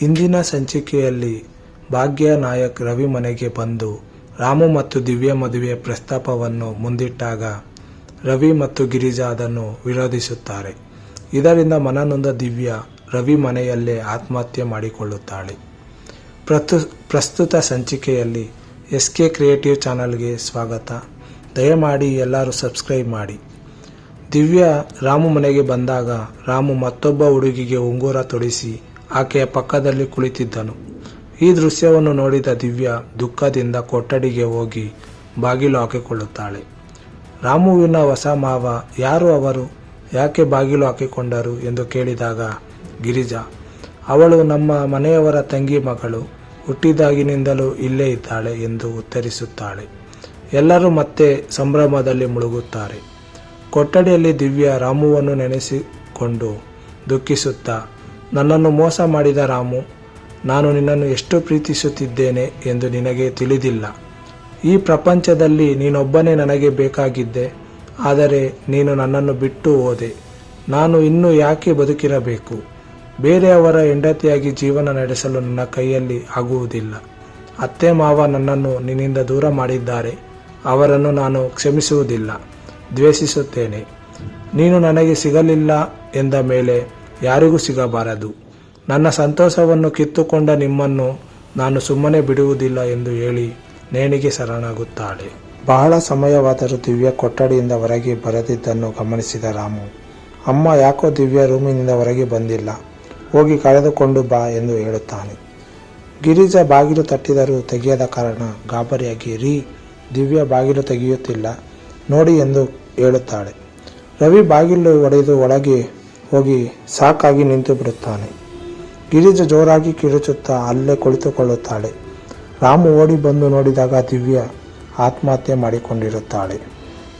ಇಂದಿನ ಸಂಚಿಕೆಯಲ್ಲಿ ಭಾಗ್ಯ ನಾಯಕ್ ರವಿ ಮನೆಗೆ ಬಂದು ರಾಮು ಮತ್ತು ದಿವ್ಯ ಮದುವೆ ಪ್ರಸ್ತಾಪವನ್ನು ಮುಂದಿಟ್ಟಾಗ ರವಿ ಮತ್ತು ಗಿರಿಜಾ ಅದನ್ನು ವಿರೋಧಿಸುತ್ತಾರೆ. ಇದರಿಂದ ಮನನೊಂದ ದಿವ್ಯ ರವಿ ಮನೆಯಲ್ಲೇ ಆತ್ಮಹತ್ಯೆ ಮಾಡಿಕೊಳ್ಳುತ್ತಾಳೆ. ಪ್ರತು ಪ್ರಸ್ತುತ ಸಂಚಿಕೆಯಲ್ಲಿ ಎಸ್ ಕೆ ಕ್ರಿಯೇಟಿವ್ ಚಾನಲ್ಗೆ ಸ್ವಾಗತ. ದಯಮಾಡಿ ಎಲ್ಲರೂ ಸಬ್ಸ್ಕ್ರೈಬ್ ಮಾಡಿ. ದಿವ್ಯ ರಾಮು ಮನೆಗೆ ಬಂದಾಗ ರಾಮು ಮತ್ತೊಬ್ಬ ಹುಡುಗಿಗೆ ಉಂಗುರ ತೊಡಿಸಿ ಆಕೆಯ ಪಕ್ಕದಲ್ಲಿ ಕುಳಿತಿದ್ದನು. ಈ ದೃಶ್ಯವನ್ನು ನೋಡಿದ ದಿವ್ಯ ದುಃಖದಿಂದ ಕೊಠಡಿಗೆ ಹೋಗಿ ಬಾಗಿಲು ಹಾಕಿಕೊಳ್ಳುತ್ತಾಳೆ. ರಾಮುವಿನ ಹೊಸ ಮಾವ ಯಾರು ಅವರು? ಯಾಕೆ ಬಾಗಿಲು ಹಾಕಿಕೊಂಡರು ಎಂದು ಕೇಳಿದಾಗ, ಗಿರಿಜಾ, ಅವಳು ನಮ್ಮ ಮನೆಯವರ ತಂಗಿ ಮಗಳು, ಹುಟ್ಟಿದಾಗಿನಿಂದಲೂ ಇಲ್ಲೇ ಇದ್ದಾಳೆ ಎಂದು ಉತ್ತರಿಸುತ್ತಾಳೆ. ಎಲ್ಲರೂ ಮತ್ತೆ ಸಂಭ್ರಮದಲ್ಲಿ ಮುಳುಗುತ್ತಾರೆ. ಕೊಠಡಿಯಲ್ಲಿ ದಿವ್ಯ ರಾಮುವನ್ನು ನೆನೆಸಿಕೊಂಡು ದುಃಖಿಸುತ್ತಾ ನನ್ನನ್ನು ಮೋಸ ಮಾಡಿದ ರಾಮು, ನಾನು ನಿನ್ನನ್ನು ಎಷ್ಟು ಪ್ರೀತಿಸುತ್ತಿದ್ದೇನೆ ಎಂದು ನಿನಗೆ ತಿಳಿದಿಲ್ಲ. ಈ ಪ್ರಪಂಚದಲ್ಲಿ ನೀನೊಬ್ಬನೇ ನನಗೆ ಬೇಕಾಗಿದ್ದೆ, ಆದರೆ ನೀನು ನನ್ನನ್ನು ಬಿಟ್ಟು ಹೋದೆ. ನಾನು ಇನ್ನೂ ಯಾಕೆ ಬದುಕಿರಬೇಕು? ಬೇರೆಯವರ ಹೆಂಡತಿಯಾಗಿ ಜೀವನ ನಡೆಸಲು ನನ್ನ ಕೈಯಲ್ಲಿ ಆಗುವುದಿಲ್ಲ. ಅತ್ತೆ ಮಾವ ನನ್ನನ್ನು ನಿನ್ನಿಂದ ದೂರ ಮಾಡಿದ್ದಾರೆ, ಅವರನ್ನು ನಾನು ಕ್ಷಮಿಸುವುದಿಲ್ಲ, ದ್ವೇಷಿಸುತ್ತೇನೆ. ನೀನು ನನಗೆ ಸಿಗಲಿಲ್ಲ ಎಂದ ಮೇಲೆ ಯಾರಿಗೂ ಸಿಗಬಾರದು. ನನ್ನ ಸಂತೋಷವನ್ನು ಕಿತ್ತುಕೊಂಡ ನಿಮ್ಮನ್ನು ನಾನು ಸುಮ್ಮನೆ ಬಿಡುವುದಿಲ್ಲ ಎಂದು ಹೇಳಿ ನೇಣಿಗೆ ಶರಣಾಗುತ್ತಾಳೆ. ಬಹಳ ಸಮಯವಾದರೂ ದಿವ್ಯ ಕೊಠಡಿಯಿಂದ ಹೊರಗೆ ಬರೆದಿದ್ದನ್ನು ಗಮನಿಸಿದ ರಾಮು, ಅಮ್ಮ ಯಾಕೋ ದಿವ್ಯ ರೂಮಿನಿಂದ ಹೊರಗೆ ಬಂದಿಲ್ಲ, ಹೋಗಿ ಕಳೆದುಕೊಂಡು ಬಾ ಎಂದು ಹೇಳುತ್ತಾನೆ. ಗಿರಿಜಾ ಬಾಗಿಲು ತಟ್ಟಿದರೂ ತೆಗೆಯದ ಕಾರಣ ಗಾಬರಿಯಾಗಿ, ರೀ, ದಿವ್ಯ ಬಾಗಿಲು ತೆಗೆಯುತ್ತಿಲ್ಲ, ನೋಡಿ ಎಂದು ಹೇಳುತ್ತಾಳೆ. ರವಿ ಬಾಗಿಲು ಒಡೆದು ಒಳಗೆ ಹೋಗಿ ಸಾಕಾಗಿ ನಿಂತು ಬಿಡುತ್ತಾನೆ. ಗಿರಿಜ ಜೋರಾಗಿ ಕಿರುಚುತ್ತಾ ಅಲ್ಲೇ ಕುಳಿತುಕೊಳ್ಳುತ್ತಾಳೆ. ರಾಮು ಓಡಿ ಬಂದು ನೋಡಿದಾಗ ದಿವ್ಯ ಆತ್ಮಹತ್ಯೆ ಮಾಡಿಕೊಂಡಿರುತ್ತಾಳೆ.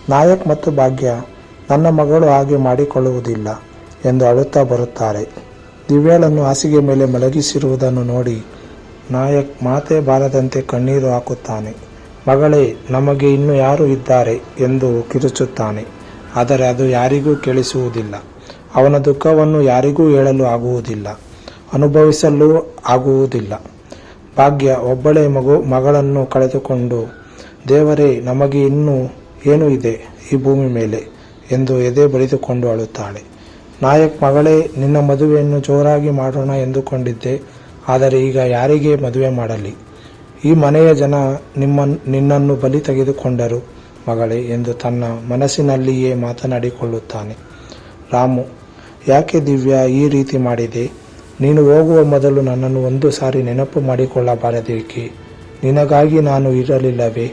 ನಾಯಕ್ ಮತ್ತು ಭಾಗ್ಯ, ನನ್ನ ಮಗಳು ಹಾಗೆ ಮಾಡಿಕೊಳ್ಳುವುದಿಲ್ಲ ಎಂದು ಅಳುತ್ತಾ ಬರುತ್ತಾರೆ. ದಿವ್ಯಾಳನ್ನು ಹಾಸಿಗೆ ಮೇಲೆ ಮಲಗಿಸಿರುವುದನ್ನು ನೋಡಿ ನಾಯಕ್ ಮಾತೆ ಬಾರದಂತೆ ಕಣ್ಣೀರು ಹಾಕುತ್ತಾನೆ. ಮಗಳೇ, ನಮಗೆ ಇನ್ನು ಯಾರು ಇದ್ದಾರೆ? ಎಂದು ಕಿರುಚುತ್ತಾನೆ. ಆದರೆ ಅದು ಯಾರಿಗೂ ಕೇಳಿಸುವುದಿಲ್ಲ. ಅವನ ದುಃಖವನ್ನು ಯಾರಿಗೂ ಹೇಳಲು ಆಗುವುದಿಲ್ಲ, ಅನುಭವಿಸಲು ಆಗುವುದಿಲ್ಲ. ಭಾಗ್ಯ, ಒಬ್ಬಳೇ ಮಗು, ಮಗಳನ್ನು ಕಳೆದುಕೊಂಡು, ದೇವರೇ, ನಮಗೆ ಇನ್ನೂ ಏನು ಇದೆ ಈ ಭೂಮಿ ಮೇಲೆ ಎಂದು ಎದೆ ಬಳಿದುಕೊಂಡು ಅಳುತ್ತಾಳೆ. ನಾಯಕ್, ಮಗಳೇ, ನಿನ್ನ ಮದುವೆಯನ್ನು ಜೋರಾಗಿ ಮಾಡೋಣ ಎಂದುಕೊಂಡಿದ್ದೆ, ಆದರೆ ಈಗ ಯಾರಿಗೆ ಮದುವೆ ಮಾಡಲಿ? ಈ ಮನೆಯ ಜನ ನಿಮ್ಮ, ನಿನ್ನನ್ನು ಬಲಿ ತೆಗೆದುಕೊಂಡರು ಮಗಳೇ ಎಂದು ತನ್ನ ಮನಸ್ಸಿನಲ್ಲಿಯೇ ಮಾತನಾಡಿಕೊಳ್ಳುತ್ತಾನೆ. ರಾಮು ಯಾಕೆ ದಿವ್ಯ ಈ ರೀತಿ ಮಾಡಿದೆ? ನೀನು ಹೋಗುವ ಮೊದಲು ನನ್ನನ್ನು ಒಂದು ಸಾರಿ ನೆನಪು ಮಾಡಿಕೊಳ್ಳಬಾರದೇಕೆ? ನಿನಗಾಗಿ ನಾನು ಇರಲಿಲ್ಲವೇ?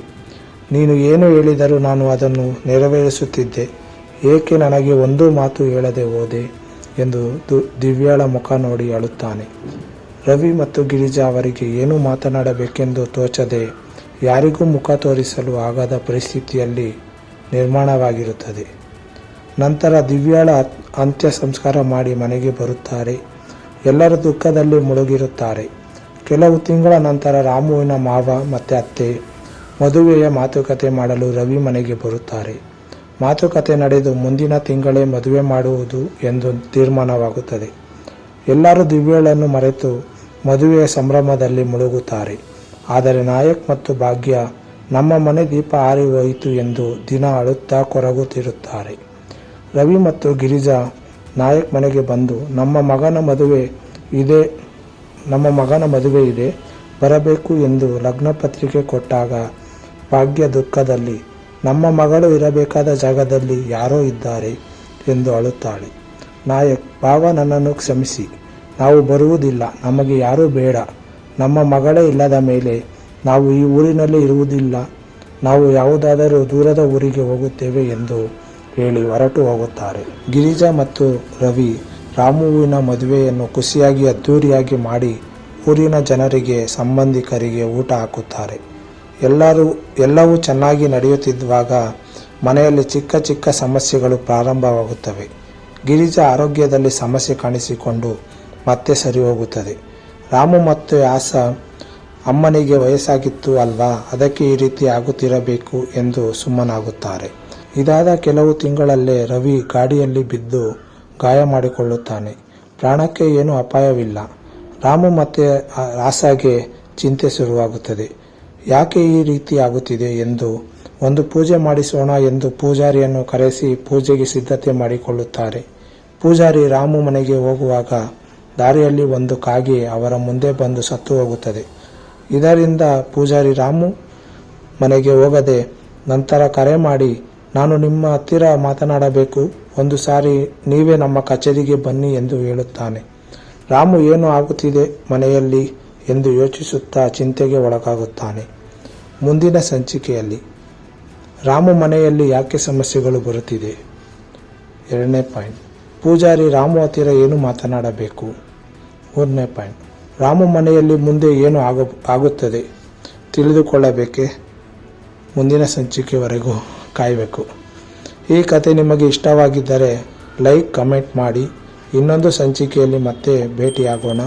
ನೀನು ಏನು ಹೇಳಿದರೂ ನಾನು ಅದನ್ನು ನೆರವೇರಿಸುತ್ತಿದ್ದೆ. ಏಕೆ ನನಗೆ ಒಂದು ಮಾತು ಹೇಳದೆ ಹೋದೆ? ಎಂದು ದಿವ್ಯಾಳ ಮುಖ ನೋಡಿ ಅಳುತ್ತಾನೆ. ರವಿ ಮತ್ತು ಗಿರಿಜಾ ಅವರಿಗೆ ಏನು ಮಾತನಾಡಬೇಕೆಂದು ತೋಚದೆ ಯಾರಿಗೂ ಮುಖ ತೋರಿಸಲು ಆಗದ ಪರಿಸ್ಥಿತಿಯಲ್ಲಿ ನಿರ್ಮಾಣವಾಗಿರುತ್ತದೆ. ನಂತರ ದಿವ್ಯಾಳ ಅಂತ್ಯ ಸಂಸ್ಕಾರ ಮಾಡಿ ಮನೆಗೆ ಬರುತ್ತಾರೆ. ಎಲ್ಲರ ದುಃಖದಲ್ಲಿ ಮುಳುಗಿರುತ್ತಾರೆ. ಕೆಲವು ತಿಂಗಳ ನಂತರ ರಾಮುವಿನ ಮಾವ ಮತ್ತು ಅತ್ತೆ, ಮದುವೆಯ ಮಾತುಕತೆ ಮಾಡಲು ರವಿ ಮನೆಗೆ ಬರುತ್ತಾರೆ. ಮಾತುಕತೆ ನಡೆದು ಮುಂದಿನ ತಿಂಗಳೇ ಮದುವೆ ಮಾಡುವುದು ಎಂದು ತೀರ್ಮಾನವಾಗುತ್ತದೆ. ಎಲ್ಲರೂ ದಿವ್ಯಳನ್ನು ಮರೆತು ಮದುವೆಯ ಸಂಭ್ರಮದಲ್ಲಿ ಮುಳುಗುತ್ತಾರೆ. ಆದರೆ ನಾಯಕ್ ಮತ್ತು ಭಾಗ್ಯ ನಮ್ಮ ಮನೆ ದೀಪ ಆರಿ ಹೋಯಿತು ಎಂದು ದಿನ ಅಳುತ್ತಾ ಕೊರಗುತ್ತಿರುತ್ತಾರೆ. ರವಿ ಮತ್ತು ಗಿರಿಜಾ ನಾಯಕ್ ಮನೆಗೆ ಬಂದು, ನಮ್ಮ ಮಗನ ಮದುವೆ ಇದೆ, ನಮ್ಮ ಮಗನ ಮದುವೆ ಇದೆ, ಬರಬೇಕು ಎಂದು ಲಗ್ನ ಪತ್ರಿಕೆ ಕೊಟ್ಟಾಗ ಭಾಗ್ಯ ದುಃಖದಲ್ಲಿ, ನಮ್ಮ ಮಗಳು ಇರಬೇಕಾದ ಜಾಗದಲ್ಲಿ ಯಾರೋ ಇದ್ದಾರೆ ಎಂದು ಅಳುತ್ತಾಳೆ. ನಾಯಕ್ ಬಾವ ನನ್ನನ್ನು ಕ್ಷಮಿಸಿ, ನಾವು ಬರುವುದಿಲ್ಲ, ನಮಗೆ ಯಾರೂ ಬೇಡ, ನಮ್ಮ ಮಗಳೇ ಇಲ್ಲದ ಮೇಲೆ ನಾವು ಈ ಊರಿನಲ್ಲಿ ಇರುವುದಿಲ್ಲ, ನಾವು ಯಾವುದಾದರೂ ದೂರದ ಊರಿಗೆ ಹೋಗುತ್ತೇವೆ ಎಂದು ಹೇಳಿ ಹೊರಟು ಹೋಗುತ್ತಾರೆ. ಗಿರಿಜಾ ಮತ್ತು ರವಿ ರಾಮುವಿನ ಮದುವೆಯನ್ನು ಖುಷಿಯಾಗಿ ಅದ್ದೂರಿಯಾಗಿ ಮಾಡಿ ಊರಿನ ಜನರಿಗೆ, ಸಂಬಂಧಿಕರಿಗೆ ಊಟ ಹಾಕುತ್ತಾರೆ. ಎಲ್ಲರೂ, ಎಲ್ಲವೂ ಚೆನ್ನಾಗಿ ನಡೆಯುತ್ತಿದ್ದಾಗ ಮನೆಯಲ್ಲಿ ಚಿಕ್ಕ ಚಿಕ್ಕ ಸಮಸ್ಯೆಗಳು ಪ್ರಾರಂಭವಾಗುತ್ತವೆ. ಗಿರಿಜಾ ಆರೋಗ್ಯದಲ್ಲಿ ಸಮಸ್ಯೆ ಕಾಣಿಸಿಕೊಂಡು ಮತ್ತೆ ಸರಿ ಹೋಗುತ್ತದೆ ರಾಮು ಮತ್ತು ಆಸ ಅಮ್ಮನಿಗೆ ವಯಸ್ಸಾಗಿತ್ತು ಅಲ್ವಾ? ಅದಕ್ಕೆ ಈ ರೀತಿ ಆಗುತ್ತಿರಬೇಕು ಎಂದು ಸುಮ್ಮನಾಗುತ್ತಾರೆ. ಇದಾದ ಕೆಲವು ತಿಂಗಳಲ್ಲೇ ರವಿ ಗಾಡಿಯಲ್ಲಿ ಬಿದ್ದು ಗಾಯ ಮಾಡಿಕೊಳ್ಳುತ್ತಾನೆ. ಪ್ರಾಣಕ್ಕೆ ಏನೂ ಅಪಾಯವಿಲ್ಲ. ರಾಮು ಮತ್ತೆ ಆಸಾಗೆ ಚಿಂತೆ ಶುರುವಾಗುತ್ತದೆ. ಯಾಕೆ ಈ ರೀತಿ ಆಗುತ್ತಿದೆ ಎಂದು ಒಂದು ಪೂಜೆ ಮಾಡಿಸೋಣ ಎಂದು ಪೂಜಾರಿಯನ್ನು ಕರೆಸಿ ಪೂಜೆಗೆ ಸಿದ್ಧತೆ ಮಾಡಿಕೊಳ್ಳುತ್ತಾರೆ. ಪೂಜಾರಿ ರಾಮು ಮನೆಗೆ ಹೋಗುವಾಗ ದಾರಿಯಲ್ಲಿ ಒಂದು ಕಾಗೆ ಅವರ ಮುಂದೆ ಬಂದು ಸತ್ತು ಹೋಗುತ್ತದೆ. ಇದರಿಂದ ಪೂಜಾರಿ ರಾಮು ಮನೆಗೆ ಹೋಗದೆ ನಂತರ ಕರೆ ಮಾಡಿ ನಾನು ನಿಮ್ಮ ಹತ್ತಿರ ಮಾತನಾಡಬೇಕು. ಒಂದು ಸಾರಿ ನೀವೇ ನಮ್ಮ ಕಚೇರಿಗೆ ಬನ್ನಿ ಎಂದು ಹೇಳುತ್ತಾನೆ. ರಾಮು ಏನು ಆಗುತ್ತಿದೆ ಮನೆಯಲ್ಲಿ ಎಂದು ಯೋಚಿಸುತ್ತಾ ಚಿಂತೆಗೆ ಒಳಗಾಗುತ್ತಾನೆ. ಮುಂದಿನ ಸಂಚಿಕೆಯಲ್ಲಿ. ರಾಮು ಮನೆಯಲ್ಲಿ ಯಾಕೆ ಸಮಸ್ಯೆಗಳು ಬರುತ್ತಿದೆ? ಎರಡನೇ ಪಾಯಿಂಟ್. ಪೂಜಾರಿ ರಾಮು ಹತ್ತಿರ ಏನು ಮಾತನಾಡಬೇಕು? ಮೂರನೇ ಪಾಯಿಂಟ್. ರಾಮು ಮನೆಯಲ್ಲಿ ಮುಂದೆ ಏನು ಆಗ, ಆಗುತ್ತದೆ ತಿಳಿದುಕೊಳ್ಳಬೇಕೆ? ಮುಂದಿನ ಸಂಚಿಕೆವರೆಗೂ. ಕಾಯಬೇಕು. ಈ ಕತೆ ನಿಮಗೆ ಇಷ್ಟವಾಗಿದ್ದರೆ ಲೈಕ್ ಕಮೆಂಟ್ ಮಾಡಿ. ಇನ್ನೊಂದು ಸಂಚಿಕೆಯಲ್ಲಿ ಮತ್ತೆ ಭೇಟಿಯಾಗೋಣ.